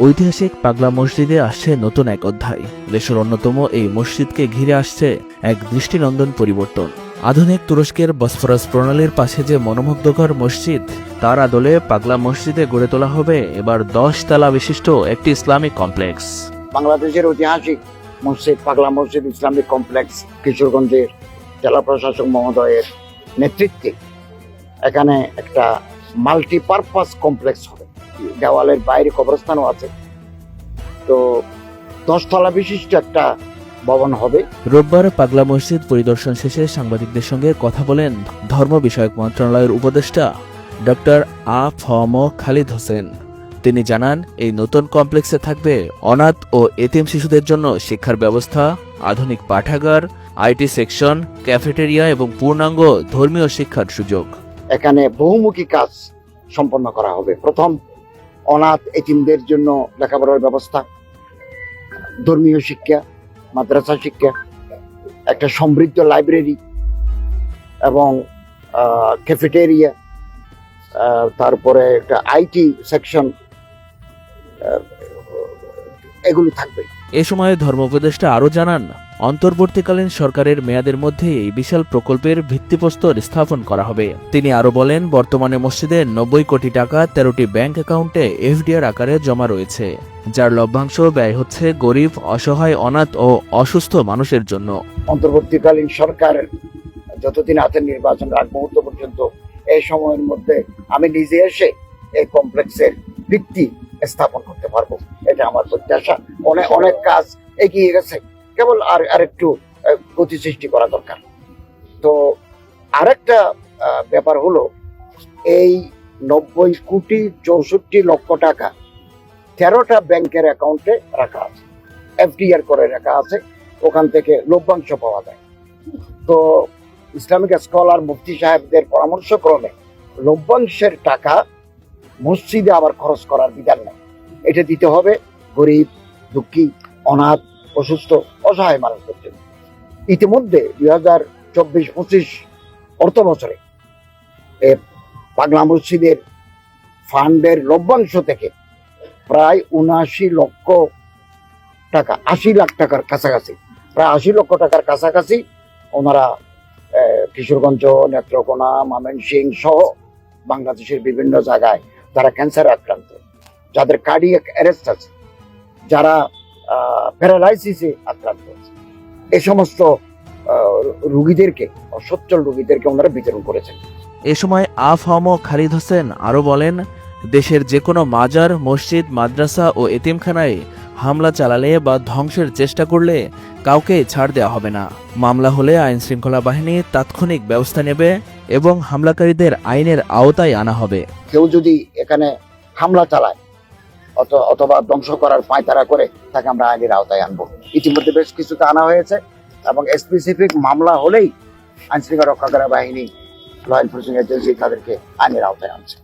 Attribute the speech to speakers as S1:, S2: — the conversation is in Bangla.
S1: ঐতিহাসিক পাগলা মসজিদে আসছে নতুন এক অধ্যায়। দেশের অন্যতম এই মসজিদকে ঘিরে আসছে এক দৃষ্টিনন্দন পরিবর্তন। আধুনিক তুরস্কের বসফরাস প্রণালীর পাশে যে মনোমুগ্ধকর মসজিদ, তার আদলে পাগলা মসজিদে গড়ে তোলা হবে এবার দশ তালা বিশিষ্ট একটি ইসলামিক কমপ্লেক্স।
S2: বাংলাদেশের ঐতিহাসিক মসজিদ, পাগলা মসজিদ ইসলামিক কমপ্লেক্স কিশোরগঞ্জের জেলা প্রশাসক মহোদয়ের নেতৃত্বে। এখানে একটা মাল্টিপারপাস কমপ্লেক্স হবে। দেওয়ালের বাইরে কবরস্থানও আছে। তো দশতলা বিশিষ্ট একটা ভবন হবে।
S1: রোববার পাগলা মসজিদ পরিদর্শন শেষে সাংবাদিকদের সঙ্গে কথা বলেন ধর্ম বিষয়ক মন্ত্রণালয়ের উপদেষ্টা ডক্টর আ ফম খালিদ হোসেন। তিনি জানান এই নতুন কমপ্লেক্সে থাকবে অনাথ ও এতিম শিশুদের জন্য শিক্ষার ব্যবস্থা আধুনিক পাঠাগার আইটি সেকশন ক্যাফেটেরিয়া এবং পূর্ণাঙ্গ ধর্মীয় শিক্ষার সুযোগ।
S2: এখানে বহুমুখী কাজ সম্পন্ন করা হবে। প্রথম অনাথ এতিমদের জন্য লেখাপড়ার ব্যবস্থা, ধর্মীয় শিক্ষা, মাদ্রাসা শিক্ষা, একটা সমৃদ্ধ লাইব্রেরি এবং ক্যাফেটেরিয়া তারপরে একটা আইটি সেকশন এগুলো থাকবে।
S1: এ সময় ধর্ম উপদেষ্টা আরও জানান অন্তর্বর্তীকালীন সরকারের মেয়াদের মধ্যে এই বিশাল প্রকল্পের ভিত্তিপ্রস্তর স্থাপন করা হবে। তিনি আরও বলেন, বর্তমানে মসজিদে নব্বই কোটি টাকা, তেরোটি ব্যাংক অ্যাকাউন্টে এফডিআর আকারে জমা রয়েছে, যার লভ্যাংশ ব্যয় হচ্ছে গরিব, অসহায়, অনাথ ও অসুস্থ মানুষের জন্য।
S2: অন্তর্বর্তীকালীন সরকার যতদিন হাতের নির্বাচন আগ মুহূর্ত পর্যন্ত এই সময়ের মধ্যে আমি নিজে এসে এই কমপ্লেক্সের ভিত্তি স্থাপন করতে পারব। এটা আমার প্রত্যাশা। অনেক অনেক কাজ এগিয়ে গেছে। কেবল আর, আরেকটু গতি সৃষ্টি করা দরকার। তো আরেকটা ব্যাপার হলো, এই নব্বই কোটি চৌষট্টি লক্ষ টাকা তেরোটা ব্যাংকের অ্যাকাউন্টে রাখা আছে। এফডিআর করে রাখা আছে, ওখান থেকে লভ্যাংশ পাওয়া যায়। তো ইসলামিক স্কলার মুফতি সাহেবদের পরামর্শ ক্রমে লভ্যাংশের টাকা মসজিদে আবার খরচ করার বিধান নেই। এটা দিতে হবে গরিব, দুঃখী, অনাথ, অসুস্থ অসহায় মানুষদের জন্য ইতিমধ্যে দুই হাজার চব্বিশ পঁচিশ অর্থ বছরে পাগলা মসজিদের ফান্ডের লভ্যাংশ থেকে প্রায় উনআশি লক্ষ টাকা, আশি লাখ টাকার কাছাকাছি, প্রায় আশি লক্ষ টাকার কাছাকাছি ওনারা কিশোরগঞ্জ, নেত্রকোনা, ময়মনসিং সহ বাংলাদেশের বিভিন্ন জায়গায় যারা ক্যান্সার আক্রান্ত। যাদের কার্ডিয়াক অ্যারেস্ট আছে, যারা প্যারালাইসিসে আক্রান্ত এই সমস্ত রুগীদেরকে সচ্ছল রুগীদেরকে ওনারা বিতরণ করেছেন।
S1: এ সময় আফহম খালিদ হোসেন আরও বলেন দেশের যে কোনো মাজার মসজিদ মাদ্রাসা ও এতিমখানায় হামলা চালালে বা ধ্বংসের চেষ্টা করলে কাউকে ছাড় দেওয়া হবে না। মামলা হলে আইন শৃঙ্খলা বাহিনী তাৎক্ষণিক ব্যবস্থা নেবে এবং হামলাকারীদের আইনের আওতায় আনা হবে।
S2: কেউ যদি এখানে হামলা চালায় অথবা ধ্বংস করার পায়তারা করে তাকে আমরা আইনের আওতায় আনব। ইতিমধ্যে বেশ কিছুতে আনা হয়েছে এবং স্পেসিফিক মামলা হলেই আইনশৃঙ্খলা রক্ষা করা বাহিনী ল এনফোর্সিং এজেন্সি তাদেরকে আইনের আওতায় আনছে।